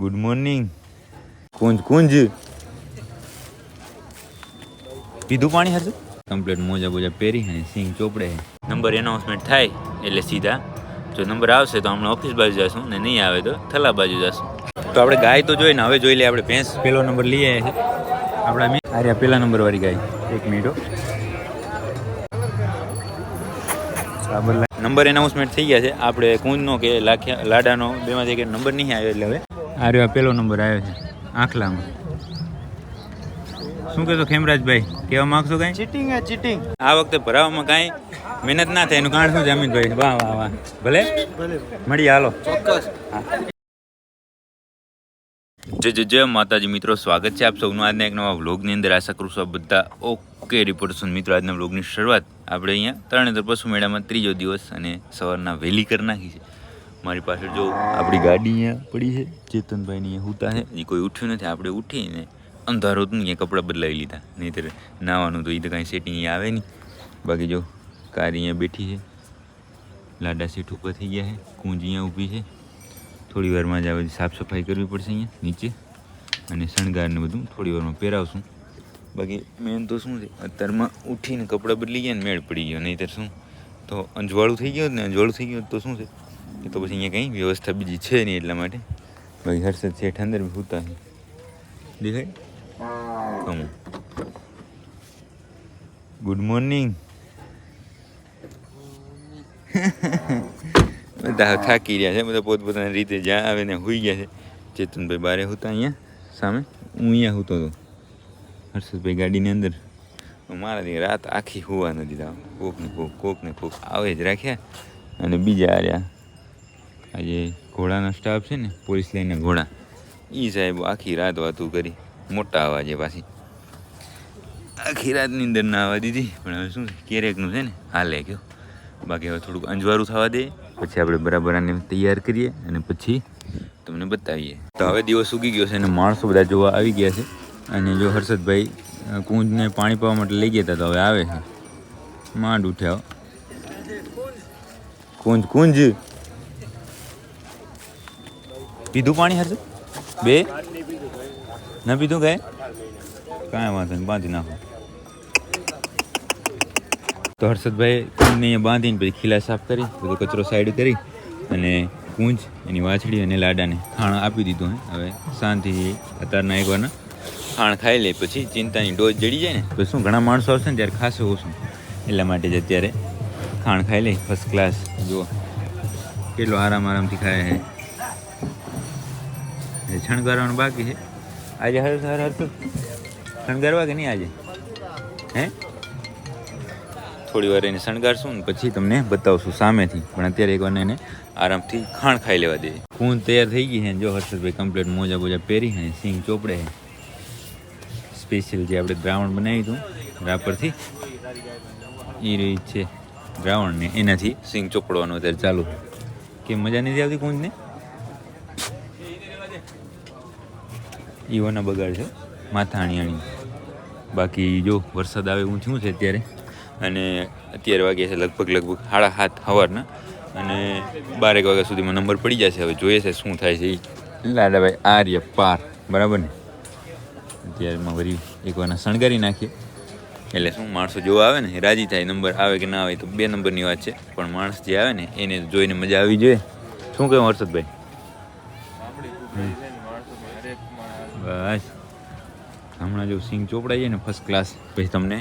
Good morning કુંજ કુંજ. પીધું પાણી હશે કમ્પ્લીટ મોજા બોજા પહેરી અને સિંગ ચોપડે નંબર એનાઉન્સમેન્ટ થાય એટલે સીધા. જો નંબર આવશે તો હમણાં ઓફિસ બાજુ જશું ને નહીં આવે તો થલા બાજુ જશું. તો આપણે ગાય તો જોઈને હવે જોઈ લઈએ આપણે ભેંસ. પેલો નંબર લઈ આવ્યા છે. આપણા આર્યા પેલા નંબર વાળી ગાય. એક મિનિટ નંબર એનાઉન્સમેન્ટ થઈ ગયા છે. આપણે કુંજનો કે લાખ્યા લાડાનો બેમાંથી એક નંબર નહીં આવ્યો એટલે હવે. આ રહ્યો નંબર આવ્યો છે આખલામાં. શું કહેશો ખેમરાજભાઈ? કહેવા માગશો કાંઈ? ચીટિંગ હે ચીટિંગ આ વખતે ભરાવામાં કાંઈ મહેનત ના થાય એનું કારણ શું છે અમિતભાઈ? વાહ વાહ વાહ. ભલે? ભલે. મળીએ હાલો. ચોક્કસ. જય જય જય માતાજી મિત્રો. સ્વાગત છે આપ સૌનું આજના એક નવા વ્લોગની અંદર. આશા કરું છું બધા ઓકે રિપોર્ટ છું. મિત્રો આજના વ્લોગની શરૂઆત આપણે અહીંયા ત્રણેતર પશુ મેળામાં ત્રીજો દિવસ અને સવારના વહેલી કરી નાખી છે. મારી પાછળ જો આપણી ગાડી અહીંયા પડી છે ચેતનભાઈની અહીંયા હુતા છે. એ કોઈ ઉઠ્યું નથી આપણે ઉઠીને અંધારો હતું ને અહીંયા કપડાં બદલાવી લીધા. નહીંતર નાવાનું તો એ તો કાંઈ સેટિંગ અહીંયા આવે નહીં. બાકી જો કાર અહીંયા બેઠી છે લાડા સીટ ઉપર થઈ ગયા છે કુંજ અહીંયા ઊભી છે. થોડી વારમાં જ આ બધી સાફ સફાઈ કરવી પડશે અહીંયા નીચે. અને શણગારને બધું થોડી વારમાં પહેરાવશું. બાકી મેન તો શું છે અત્યારમાં ઉઠીને કપડાં બદલી ગયા ને મેળ પડી ગયો. નહીંતર શું? તો અંજવાળું થઈ ગયું ને અંજવાળું થઈ ગયું તો શું છે? એ તો પછી અહીંયા કંઈ વ્યવસ્થા બીજી છે નહીં એટલા માટે. બાકી હર્ષદ શેઠ અંદર છે. દેખાય? કમો ગુડ મોર્નિંગ બધા થાકી રહ્યા છે, બધા પોતપોતાની રીતે જ્યાં આવે ને હોઈ ગયા છે. ચેતનભાઈ બારે હતા અહીંયા, સામે. હું અહીંયા હોતો હતો. હર્ષદભાઈ ગાડીની અંદર. મારાથી રાત આખી હોવા નથી કોક ને કોક કોક ને કોક આવે જ રાખ્યા. અને બીજા આર્યા આજે ઘોડાનો સ્ટાફ છે ને, પોલીસ લઈને ઘોડા. એ સાહેબ આખી રાત વાતું કરી, મોટા અવાજે પાછી. આખી રાતની અંદર ના આવવા દીધી, પણ હવે શું ક્યારેકનું છે ને, હાલે ગયો. બાકી હવે થોડુંક અંજવાળું થવા દે, પછી આપણે બરાબર આને તૈયાર કરીએ અને પછી તમને બતાવીએ. તો હવે દિવસ ઉગી ગયો છે અને માણસો બધા જોવા આવી ગયા છે. અને જો હર્ષદભાઈ કુંજને પાણી પાવા માટે લઈ ગયા હતા, તો હવે આવે છે. માંડ ઉઠ્યા. કુંજ કુંજ. પીધું પાણી હર્ષદ બે? ના પીધું કાંઈ? કાંઈ વાંધો નહીં, બાંધી નાખો. તો હર્ષદભાઈ કુંજને અહીંયા બાંધીને પછી ખીલા સાફ કરી, બધો કચરો સાઈડ કરી અને કુંજ, એની વાછડી અને લાડાને ખાણ આપી દીધું હે. હવે શાંતિથી અત્યારના એક વારના ખાણ ખાઈ લે, પછી ચિંતાની ડોઝ જડી જાય ને, તો શું, ઘણા માણસો આવશે ને ત્યારે ખાશે ઓછું એટલા માટે જ અત્યારે ખાણ ખાઈ લે ફર્સ્ટ ક્લાસ જુઓ. કેટલો આરામ આરામથી ખાય છે શણગારવાનું બાકી છે. આજે હર હર હર શણગારવા કે નહીં આજે? હે? થોડી વાર એને શણગારશું ને પછી તમને બતાવશું સામેથી. પણ અત્યારે એક વાર એને આરામથી ખાણ ખાઈ લેવા દઈએ ખૂન તૈયાર થઈ ગઈ છે જો હર્ષદભાઈ કમ્પ્લીટ મોજા બોજા પહેરી છે સિંગ ચોપડે છે. સ્પેશિયલ જે આપણે દ્રાવણ બનાવ્યું હતું, રાપરથી. એ રહી છે દ્રાવણને. એનાથી સિંગ ચોપડવાનું અત્યારે ચાલુ. કે મજા નથી આવતી કુંજને ઈવોના બગાડ છે માથા આણી આણી બાકી જો વરસાદ આવે એવું થયું છે અત્યારે, અને અત્યારે વાગ્યા છે લગભગ લગભગ સાડા સાત સવારના, અને બારેક વાગ્યા સુધીમાં નંબર પડી જશે. હવે જોઈએ છે શું થાય છે એ લાડાભાઈ આર્ય પાર, બરાબર ને? અત્યારમાં વરી એક વારના શણગારી નાખીએ. એટલે શું, માણસો જોવા આવે ને, રાજી થાય નંબર આવે કે ના આવે તો બે નંબરની વાત છે. પણ માણસ જે આવે ને, એને જોઈને મજા આવી જોઈએ. શું કહ્યું હર્ષદભાઈ? બસ હમણાં જો સિંગ ચોપડાઈ જાય ને ફર્સ્ટ ક્લાસ પછી તમને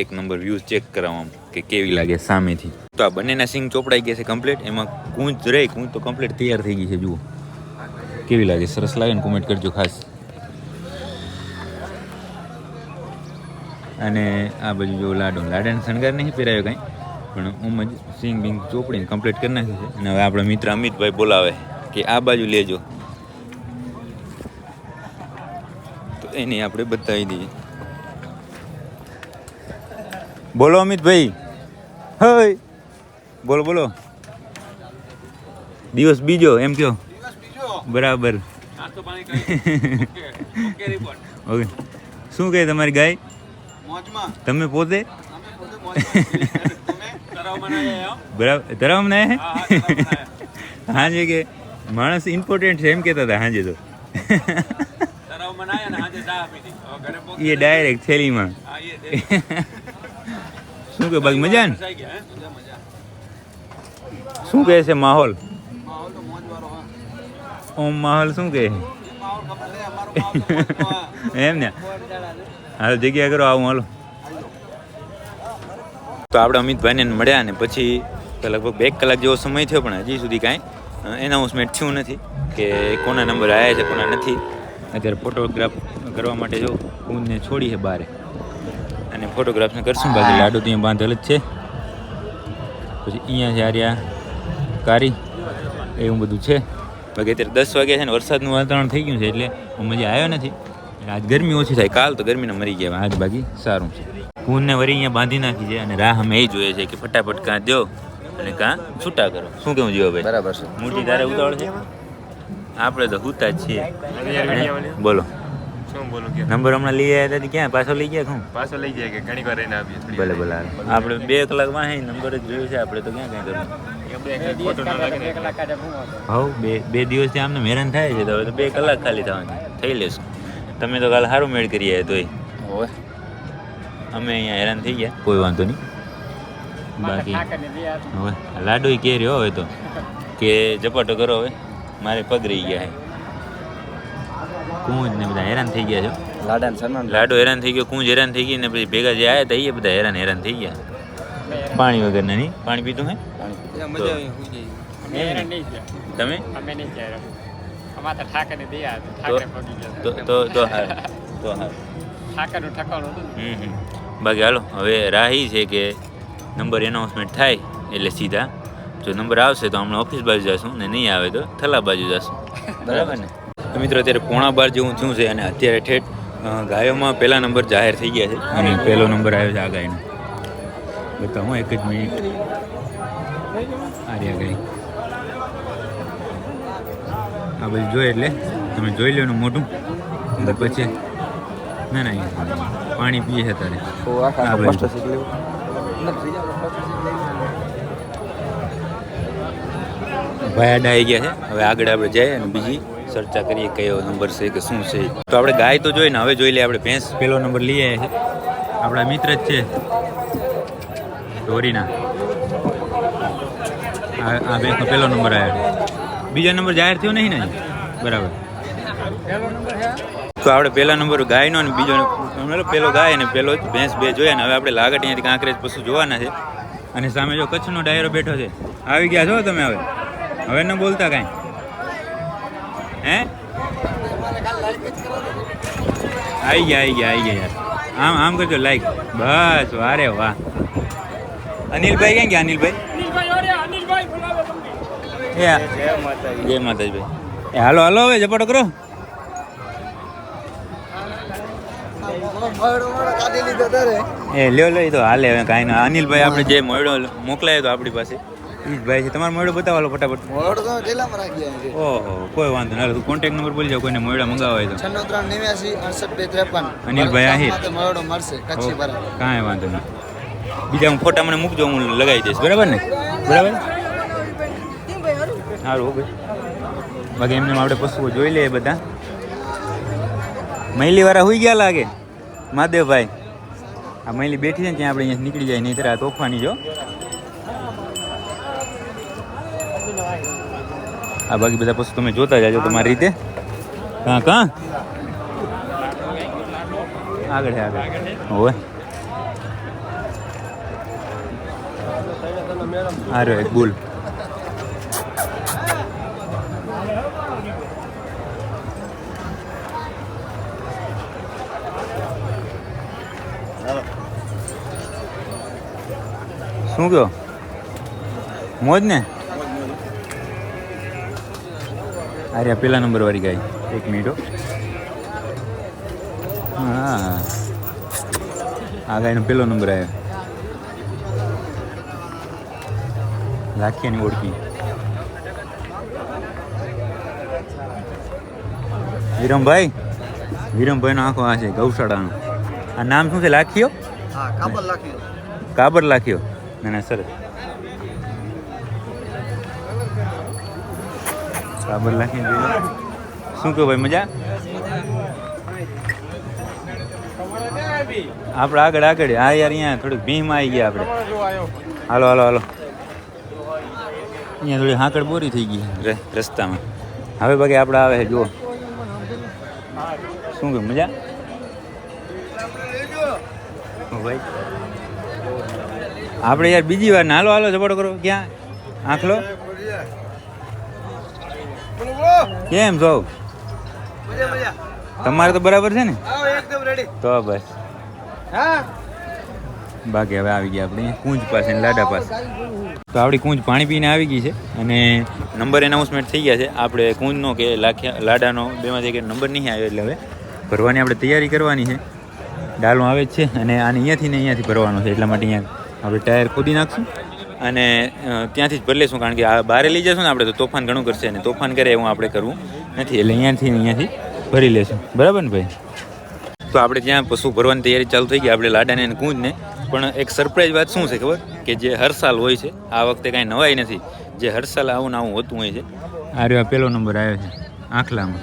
એક નંબર વ્યૂઝ ચેક કરાવવા કે કેવી લાગે સામેથી. તો આ બંનેના સિંગ ચોપડાઈ ગયા છે કમ્પ્લીટ એમાં કૂંચ રહી, કૂંચ તો કમ્પ્લીટ તૈયાર થઈ ગઈ છે, જુઓ. કેવી લાગે? સરસ લાગે ને કોમેન્ટ કરજો ખાસ. અને આ બાજુ જો લાડો. લાડાને શણગાર નહીં પહેરાયો કાંઈ, પણ ઉમ જ સિંગ બિંગ ચોપડીને કમ્પ્લીટ કરી નાખ્યું છે. અને હવે આપણા મિત્ર અમિતભાઈ બોલાવે કે આ બાજુ લેજો. એને આપણે બતાવી દઈએ. બોલો અમિતભાઈ હય. બોલો બોલો. દિવસ બીજો, એમ કયો? બરાબર. ઓકે. શું કહે તમારી ગાય? મોજમાં તમે પોતે? અમે પોતે મોજમાં બરાબર તરામ ને હાંજે કે? માણસ ઇમ્પોર્ટન્ટ છે એમ કહેતા હતા, હાંજે તો. એ ડાયરેક્ટ થેલીમાં. હા શું કે બાકી મજા ને હે? શું કહે છે માહોલ? હા. ઓમ માહોલ શું કહે? હા. એમ ને? હાલ જગ્યા કરો આવું હાલો. તો આપણે અમિતભાઈને મળ્યા ને પછી લગભગ બે કલાક જેવો સમય થયો પણ હજી સુધી કાંઈ એનાઉન્સમેન્ટ થયું નથી કે કોના નંબર આવ્યા છે કોના નથી. અત્યારે ફોટોગ્રાફ કરવા માટે જો ઊનને છોડી છે બહાર અને ફોટોગ્રાફને કરશું બાકી લાડુ ત્યાં બાંધેલ જ છે. પછી અહીંયા છે આર્યા કારી એવું બધું છે. બાકી અત્યારે દસ વાગ્યા છે ને વરસાદનું વાતાવરણ થઈ ગયું છે એટલે હું મજા આવ્યો નથી. આજ ગરમી ઓછી થાય. કાલ તો ગરમીને મરી ગયા આજ બાકી સારું છે. ઊનને વરી અહીંયા બાંધી નાખી છે અને રાહ અમે એ જોઈએ છે કે ફટાફટ કાં દો અને કાં છૂટા કરો. શું કેવું જીવો ભાઈ? બરાબર છે. મોટી તારે ઉતાવળ છે? આપણે તો હુતા જ છીએ. બોલો. શું બોલું કે? નંબર હમણાં લઈ આવ્યા હતા ક્યાં? પાછો લઈ ગયા શું પાછો લઈ જાય કે ઘણી વાર રહીને આવીએ ભલે ભલે આપણે બે કલાકમાં હે નંબર જ જોયું છે આપણે તો ક્યાં કાંઈ કરવું? હવ બે બે દિવસથી આમને હેરાન થાય છે તો હવે તો બે કલાક ખાલી થવાની. થઈ લેશું. તમે તો કાલે સારું મેળ કરી આવ્યા તોય. હોય અમે અહીંયા હેરાન થઈ ગયા. કોઈ વાંધો નહીં. બાકી હવે. લાડુ કે રહ્યો હવે તો. કે ઝપાટો કરો હવે. મારે પગ રહી ગયા છે કુંજ ને બધા હેરાન થઈ ગયા છો? લાડા ને સન્માન લાડુ હેરાન થઈ ગયો કુંજ હેરાન થઈ ગઈ ને પછી ભેગા જે આવ્યા હતા એ બધા હેરાન હેરાન થઈ ગયા. પાણી વગર નહીં? પાણી પીધું હે? તમે. બાકી હાલો હવે રાહી છે કે નંબર એનાઉન્સમેન્ટ થાય એટલે સીધા. જો નંબર આવશે તો હમણાં ઓફિસ બાજુ જશું ને નહીં આવે તો થલા બાજુ જશું. બરાબર ને? તો મિત્રો અત્યારે પોણા બાર જેવું થયું છે અને અત્યારે ઠેઠ ગાયોમાં પહેલા નંબર જાહેર થઈ ગયા છે અને પહેલો નંબર આવ્યો છે આ ગાયનો. બતાવો એક જ મિનિટ. આ રહ્યા ગાય. આ બધું જોઈએ એટલે તમે જોઈ લો એનું મોટું પછી ના ના પાણી પીએ છે તારે આ. પોસ્ટર શીખી આવી ગયા છે. હવે આગળ આપણે જઈએ અને બીજી ચર્ચા કરીએ કયો નંબર છે કે શું છે. તો આપણે ગાય તો જોઈને હવે જોઈ લઈએ આપણે ભેંસ. પેલો નંબર લઈએ આપણા મિત્ર જ છે. ઢોરીના આ ભેંસનો પહેલો નંબર આવ્યો. બીજો નંબર જાહેર થયો નહીં ને બરાબર. તો આપણે પહેલા નંબર ગાયનો અને બીજો મતલબ પેલો ગાય અને જ ભેંસ બે જોયા ને, હવે આપણે લાગટ અહીંયાથી કાંકરેજ પશુ જોવાના છે. અને સામે જો કચ્છનો ડાયરો બેઠો છે. આવી ગયા છો તમે હવે? હવે ન બોલતા કાંઈ? હે? આવી ગયા આવી ગયા આવી ગયા યાર. આમ આમ કરજો લાઈક બસ, વારે, વાહ. અનિલભાઈ ક્યાં ગયા, અનિલભાઈ? જય માતાજી. એ, હાલો હાલો, હવે ઝપાટો કરો. એ, લ્યો લ્યો તો હાલે કાંઈ ના. અનિલભાઈ આપણે જે મળ્યો મોકલાયો તો આપણી પાસે. જ ભાઈ છે. તમારો મોયડો બતાવો ફટાફટ. મોડ તો કેટલામાં રાખ્યા છે ઓહો કોઈ વાંધો ના તું કોન્ટેક્ટ નંબર બોલી જાવ કોઈને મોયડા મંગાવવા હોય તો. છન્નું ત્રણ નેવ્યાસી અડસઠ બે ત્રેપન. અનિલભાઈ આહિર. મળડો મળશે. કચ્છી બરાબર કાંઈ વાંધો નહીં. બીજા હું ફોટા મને મૂકજો હું લગાવી દઈશ. બરાબર ને? બરાબર? સારું ભાઈ બાકી એમને આપણે પશુઓ જોઈ લઈએ બધા. મહિલી વાળા હોઈ ગયા લાગે? મહાદેવભાઈ. આ મહિલી બેઠી છે ને ત્યાં આપણે અહીંયા નીકળી જાય નહીં આ તોફાની જો આ બાકી બધા પછી તમે જોતા જાજો તમારી રીતે. કાં કાં? આગળ આગળ. હોય આ રહ્યો એક બુલ. શું કયો મોજ ને અરે નંબર વાળી ગાય. એક મિનિટ હા. આ ગાયનો પેલો નંબર આવ્યો. લાખિયાની ઓળખી. વિરમભાઈ? વિરમભાઈનો આખો આ છે ગૌશાળાનો. આ નામ શું છે લાખીઓ કાબર લાખ્યો. કાબર લાખ્યો. ના ના સરસ. કાબર લાખી જોઈ શું કહો ભાઈ, મજા? આપણે આગળ આગળ. હા યાર અહીંયા થોડીક ભીમ આવી ગયા આપણે. હાલો હાલો હાલો. અહીંયા થોડી હાંકડ બોરી થઈ ગઈ રસ્તામાં. હવે બાકી આપણે આવે છે, જુઓ. શું કહે, મજા? ભાઈ? આપણે યાર બીજી વાર નાલો હાલો જબડો કરો. ક્યાં? આંખલો કેમ છો? તમારે તો બરાબર છે ને? તો બસ. બાકી હવે આવી ગયા આપણે કુંજ પાસે ને લાડા પાસે. તો આપણી કુંજ પાણી પીને આવી ગઈ છે અને નંબર એનાઉન્સમેન્ટ થઈ ગયા છે. આપણે કુંજનો કે લાખ્યા લાડાનો બેમાંથી એક નંબર નહીં આવ્યો એટલે હવે ભરવાની આપણે તૈયારી કરવાની છે. ડાલો આવે જ છે અને આને અહીંયાથી ને અહીંયાથી ભરવાનો છે. એટલા માટે અહીંયા આપણે ટાયર ખોદી નાખશું. અને ત્યાંથી જ લઈશું કારણ કે આ બહાર લઈ જશું ને આપણે, તો તોફાન ઘણું કરશે અને તોફાન કરે એવું આપણે કરવું નથી. એટલે અહીંયાથી અહીંયાથી ભરી લેશું. બરાબર ને ભાઈ? તો આપણે ત્યાં પશુ ભરવાની તૈયારી ચાલુ થઈ ગઈ, આપણે લાડાને અને કૂંજને. પણ એક સરપ્રાઈઝ વાત શું છે ખબર? કે જે હર સાલ હોય છે, આ વખતે કાંઈ નવાઈ નથી. જે હર સાલ આવું ને આવું હોતું હોય છે. આ રહ્યો પહેલો નંબર આવ્યો છે, આખલામાં.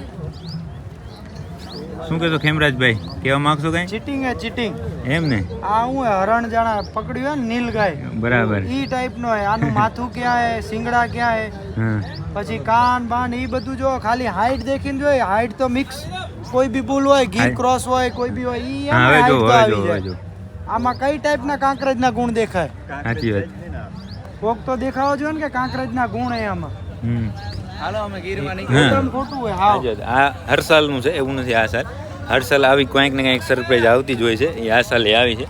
શું કહેશો ખેમરાજભાઈ? કહેવા માંગશો કઈ? ચીટિંગ હે ચીટિંગ એમ ને? આ હું હરણ જાણા પકડ્યું હે નીલ ગાય. બરાબર. ઈ ટાઈપ નો હે આનું માથું ક્યાં હે સિંગડા ક્યાં હે. પછી કાન બાન એ બધું જો ખાલી હાઈટ દેખીને જોઈએ હાઈટ તો મિક્સ કોઈ બી ભૂલ હોય ગીર ક્રોસ હોય કોઈ બી હોય ઈ હવે જો હવે જો આમાં કઈ ટાઈપના કાંકરેજના ગુણ દેખાય? સાચી વાત. કોક તો દેખાવો જોઈએ ને કે કાંકરેજના ગુણ હે આમાં. હમ. હાલો અમે ગીરમાં. ખોટું હોય હર સાલનું છે એવું નથી આ સાલ. હર સાલ આવી કંઈક ને કંઈક સરપ્રાઈઝ આવતી જ હોય છે. એ આ સાલે આવી છે.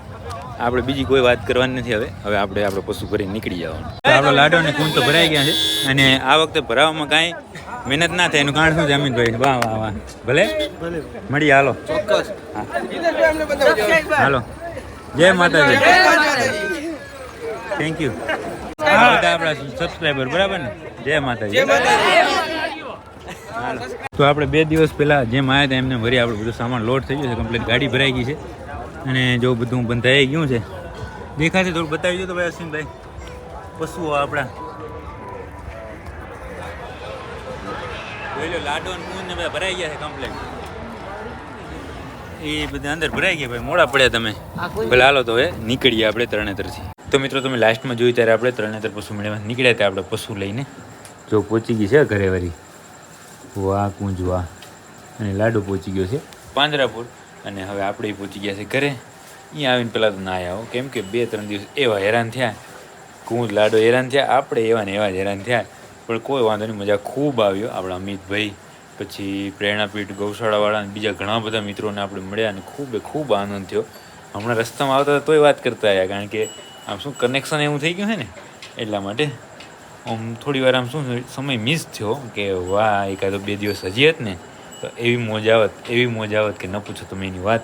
આપણે બીજી કોઈ વાત કરવાની નથી હવે. હવે આપણે આપણે પશુ ભરી નીકળી જવાનું. આપણો લાડો ને કુંડ તો ભરાઈ ગયા છે. અને આ વખતે ભરાવામાં કાંઈ મહેનત ના થાય એનું કારણ શું છે અમિતભાઈ વાહ વાહ વાહ. ભલે? મળીએ હાલો. ચોક્કસ. હાલો. જય માતાજી. થેન્ક યુ બધા આપણા સબસ્ક્રાઈબર બરાબર ને? જય માતાજી. તો આપણે બે દિવસ પહેલા જેમ આવ્યા હતા એમને ભરી આપણે બધું સામાન લોડ થઈ ગયો છે કમ્પ્લીટ ગાડી ભરાઈ ગઈ છે. અને જો બધું બંધાઈ ગયું છે. દેખાશે થોડું બતાવી દો તો ભાઈ અશ્વિનભાઈ. પશુઓ આપણા. લાડો ને બધા ભરાઈ ગયા છે કમ્પ્લીટ એ બધા અંદર ભરાઈ ગયા ભાઈ મોડા પડ્યા તમે. ભલે હાલો તો હવે નીકળીએ આપણે તરણેતરથી. તો મિત્રો તમે લાસ્ટમાં જોયું ત્યારે આપણે તરણેતર પશુ મેળવવા નીકળ્યા હતા આપણે પશુ લઈને. જો પહોંચી ગઈ છે ઘરે વળી વાહ, કુંજ વાહ. અને લાડુ પહોંચી ગયો છે. પાંજરાપુર. અને હવે આપણે પહોંચી ગયા છે ઘરે. અહીંયા આવીને પહેલાં તો ના આવો કેમ કે બે, ત્રણ દિવસ એવા હેરાન થયા. કુંજ, લાડો હેરાન થયા. આપણે એવા ને એવા જ હેરાન થયા. પણ કોઈ વાંધો નહીં, મજા ખૂબ આવ્યો. આપણા અમિતભાઈ, પછી પ્રેરણાપીઠ, ગૌશાળાવાળા બીજા ઘણા બધા મિત્રોને આપણે મળ્યા અને ખૂબ ખૂબ આનંદ થયો. હમણાં રસ્તામાં આવતા તોય વાત કરતા આવ્યા કારણ કે આમ શું કનેક્શન એવું થઈ ગયું છે ને? એટલા માટે આમ થોડી વાર આમ શું સમય મિસ થયો કે વાહ એકાદો બે દિવસ હજી હત ને, તો એવી મોજ આવત, એવી મોજ આવત કે ન પૂછો તમે એની વાત.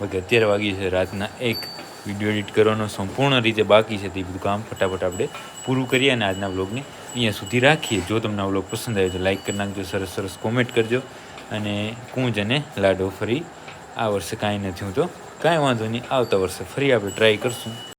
બાકી અત્યારે વાગી છે રાતના એક. વીડિયો એડિટ કરવાનો સંપૂર્ણ રીતે બાકી છે, તે બધું કામ ફટાફટ આપણે પૂરું કરીએ અને આજના બ્લોગને અહીંયા સુધી રાખીએ. જો તમને આ બ્લોગ પસંદ આવે તો લાઇક કરી નાખજો, સરસ સરસ કોમેન્ટ કરજો અને કુંજ અને લાડો ફરી આ વર્ષે કાંઈ નથી હું તો કાંઈ વાંધો નહીં, આવતા વર્ષે ફરી આપણે ટ્રાય કરશું.